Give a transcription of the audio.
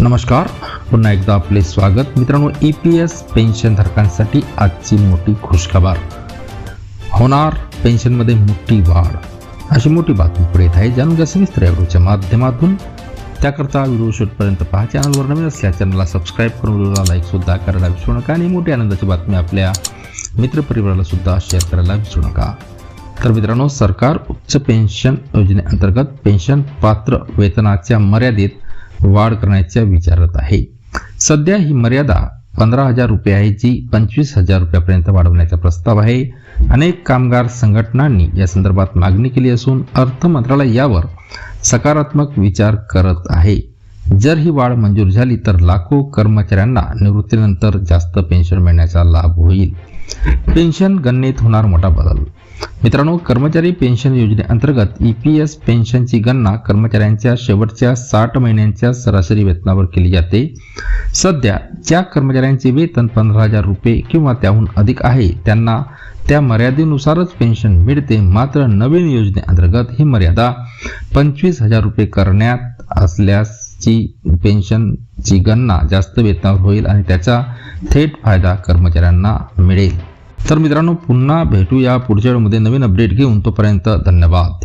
नमस्कार. पुन्हा एकदा आपले स्वागत. मित्रांनो ई पी एस पेन्शनधारकांसाठी आजची मोठी खुशखबर. होणार पेन्शनमध्ये मोठी वाढ. अशी मोठी बातमी पुढे येत आहे. जाणून घ्या सविस्तर या व्हिडिओच्या माध्यमातून. त्याकरता व्हिडिओ शेवटपर्यंत पहा. चॅनलवर नवीन असल्या चॅनलला सबस्क्राईब करून व्हिडिओला लाईकसुद्धा करायला विसरू नका. आणि मोठी आनंदाची बातमी आपल्या मित्रपरिवाराला सुद्धा शेअर करायला विसरू नका. तर मित्रांनो सरकार उच्च पेन्शन योजनेअंतर्गत पेन्शन पात्र वेतनाच्या मर्यादेत वाढ करण्याच्या विचारत आहे. सध्या ही मर्यादा पंधरा हजार रुपये आहे जी पंचवीस हजार रुपयापर्यंत वाढवण्याचा प्रस्ताव आहे. अनेक कामगार संघटनांनी या संदर्भात मागणी केली असून अर्थ मंत्रालय यावर सकारात्मक विचार करत आहे. जर ही वाढ मंजूर झाली तर लाखो कर्मचाऱ्यांना निवृत्तीनंतर जास्त पेन्शन मिळण्याचा लाभ होईल. पेन्शन गणनेत होणार मोठा बदल. मित्रांनो कर्मचारी पेन्शन योजनेअंतर्गत ई पी एस पेन्शनची गणना कर्मचाऱ्यांच्या शेवटच्या साठ महिन्यांच्या सरासरी वेतनावर केली जाते. सध्या ज्या कर्मचाऱ्यांचे वेतन पंधरा हजार रुपये किंवा त्याहून अधिक आहे त्यांना त्या मर्यादेनुसारच पेन्शन मिळते. मात्र नवीन योजनेअंतर्गत ही मर्यादा पंचवीस हजार रुपये करण्यात असल्याची पेन्शनची गणना जास्त वेतनावर होईल आणि त्याचा थेट फायदा कर्मचाऱ्यांना मिळेल. तर मित्रांनो पुन्हा भेटूया पुढच्या वेळेमध्ये नवीन अपडेट घेऊन. तोपर्यंत धन्यवाद.